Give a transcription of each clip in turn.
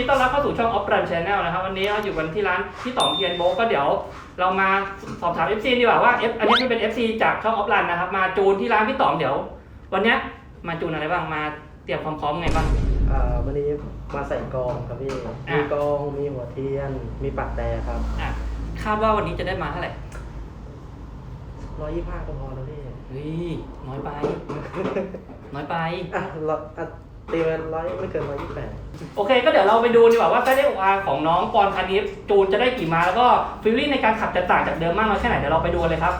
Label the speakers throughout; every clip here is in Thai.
Speaker 1: ดีต้อนรับเข้าสู่ช่องออฟรันชาแนลนะครับวันนี้เราอยู่กันที่ร้านที่ต่องเทียนโบะก็เดี๋ยว เรามาสอบถาม FC ดีกว่าว่า F อันนี้มันเป็น FC จากช่องออฟรันนะครับมาจูนที่ร้านพี่ต่องเดี๋ยว วันเนี้ยมาจูนอะไรบ้างมาเตรียมความพร้อมไงบ้าง
Speaker 2: อ่าวันนี้มาใส่กองครับพี่
Speaker 1: อะ
Speaker 2: มีกอง มีหัวเทียน มีปักแต่ครับ
Speaker 1: อะคาดว่าวันนี้จะได้มาเท่าไหร่
Speaker 2: ร้อยยี่ห้าก็พอแล้วพี่
Speaker 1: เฮ้ยน้อยไป น้อยไป
Speaker 2: อะร้อยอะ ตีเป็นร้อยไม่เกินร้อยยี่แปด
Speaker 1: โอเค ก็เดี๋ยวเราไปดูดีกว่าว่าไส้ได้อกอาของน้องปอนคันนี้จูนจะได้กี่มาแล้วก็ฟิลลิ่งในการขับจะต่างจากเดิมมากน้อยแค่ไหนเดี๋ยวเราไปดูกันเลยครับ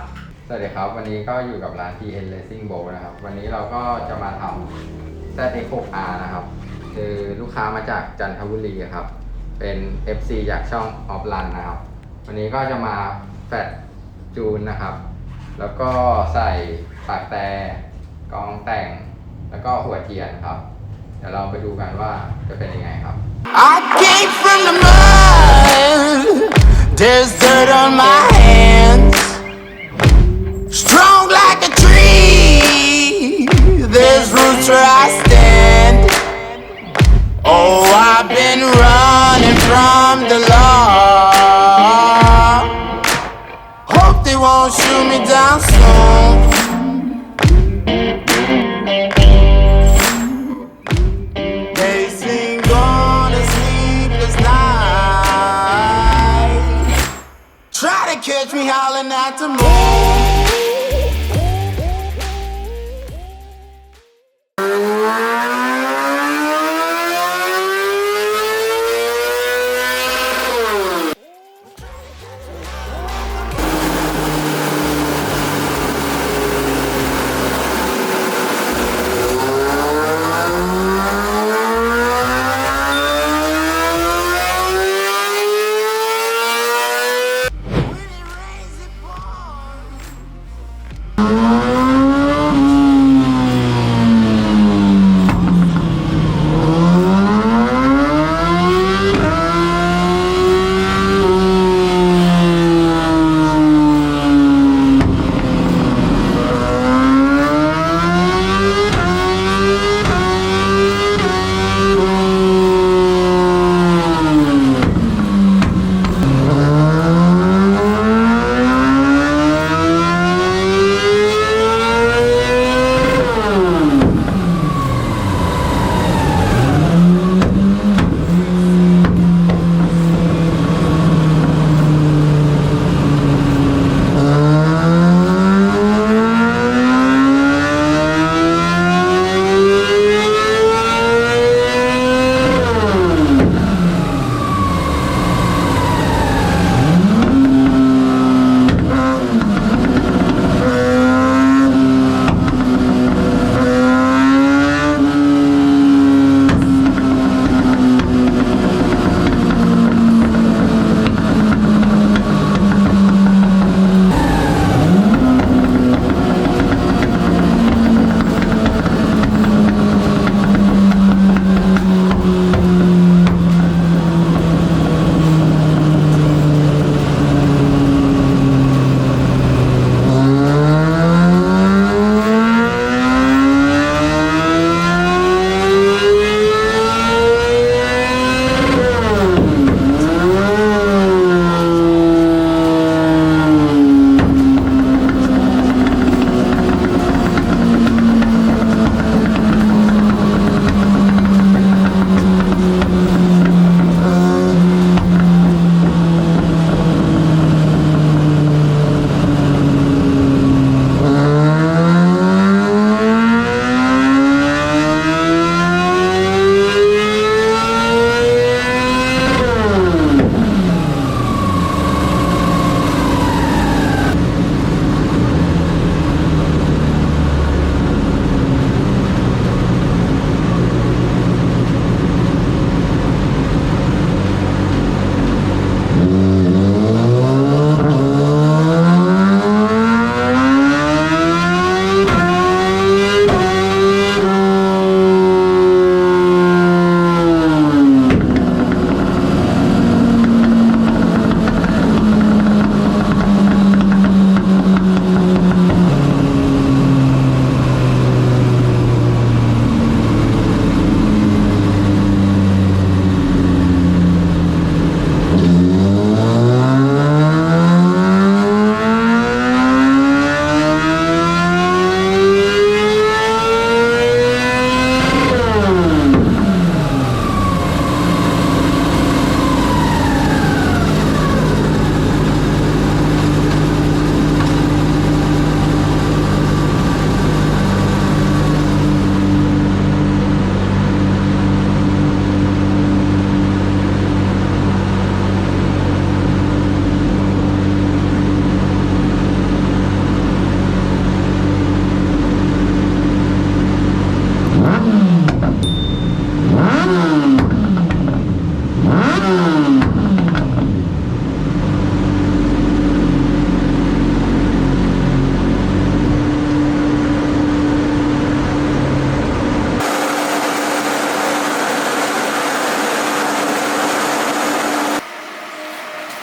Speaker 3: สวัสดีครับ วันนี้ก็อยู่กับร้าน TN Racing Bowl นะครับ วันนี้เราก็จะมาทำ ZX6R นะครับ คือลูกค้ามาจากจันทบุรีครับ เป็น FC จากช่อง Off Run นะครับ วันนี้ก็จะมาแฟดจูนนะครับ แล้วก็ใส่ปากแต่กองแต่ง แล้วก็หัวเทียนครับ เดี๋ยวเราไปดูกันว่าจะเป็นยังไงครับ
Speaker 4: I came from the mud. There's dirt on my hands. Strong like a tree. There's roots where I stand. Oh, I've been running from the law. Hope they won't shoot me down soon. Catch me howling at the moon.
Speaker 1: โ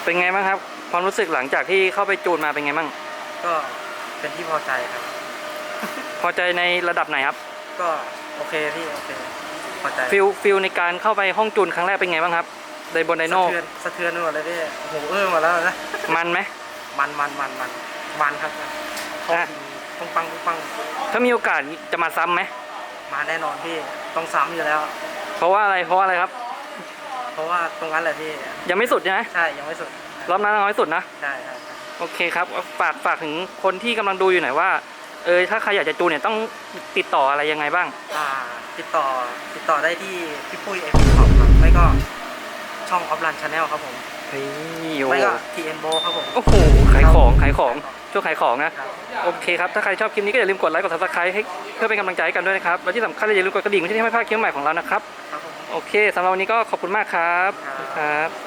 Speaker 1: สึกหลังจากที่เข้าไปจูนมาเป็นไงบ้าง
Speaker 2: ก็เป็นที่พอใจครับ
Speaker 1: พอใจในระดับไหนครับ
Speaker 2: ก็โอเคพี่โอเคพอใจ
Speaker 1: ฟิลฟิลในการเข้าไปห้องจูนครั้งแรกเป็นไงบ้างครับไดบนไดโน
Speaker 2: สะเทือนสะเทือนไปหมดเลยพี่โอ้โหเอื้อมาแล้วนะ
Speaker 1: มันไหม
Speaker 2: มันมันมันมันมันครับ
Speaker 1: อะ
Speaker 2: ปังปังปังปัง
Speaker 1: ถ้ามีโอกาสจะมาซ้ำไหม
Speaker 2: มาแน่นอนพี่ต้องซ้ำอยู่แล้ว
Speaker 1: เพราะว่าอะไรเพราะว่าอะไรครับ
Speaker 2: เพราะว่าตรงนั้นแหละพี่
Speaker 1: ยังไม่สุดใช่ไหม
Speaker 2: ใช่ยังไม่สุด
Speaker 1: รอบนั้นน้อยสุดนะ
Speaker 2: ใช่ใช่ใช่
Speaker 1: โอเคครับฝากฝากถึงคนที่กำลังดูอยู่หน่อยว่าเออถ้าใครอยากจะจูนเนี่ยต้องติดต่ออะไรยังไงบ้าง
Speaker 2: อ่า ติดต่อติดต่อได้ที่พี่ปุ้ยเอ็มพีครับไม่ก็ช่องออฟลันชาแนลครับผม
Speaker 1: เฮ้ยโอ้
Speaker 2: ไม่ก็ทีเอ็นโบครับผม
Speaker 1: โอ้โหขายของขายของช่วงขายของนะครับโอเคครับถ้าใครชอบคลิปนี้ก็อย่าลืมกดไลค์กด subscribe ให้เพื่อเป็นกำลังใจให้กันด้วยนะครับแล้วที่สำคัญอย่าลืมกดกระดิ่งเพื่อที่จะไม่พลาดคลิปใหม่ของเรานะครับ
Speaker 2: ครับผม
Speaker 1: โอเคสำหรับวันนี้ก็ขอบคุณมากครับ
Speaker 2: ครับ
Speaker 1: ครับ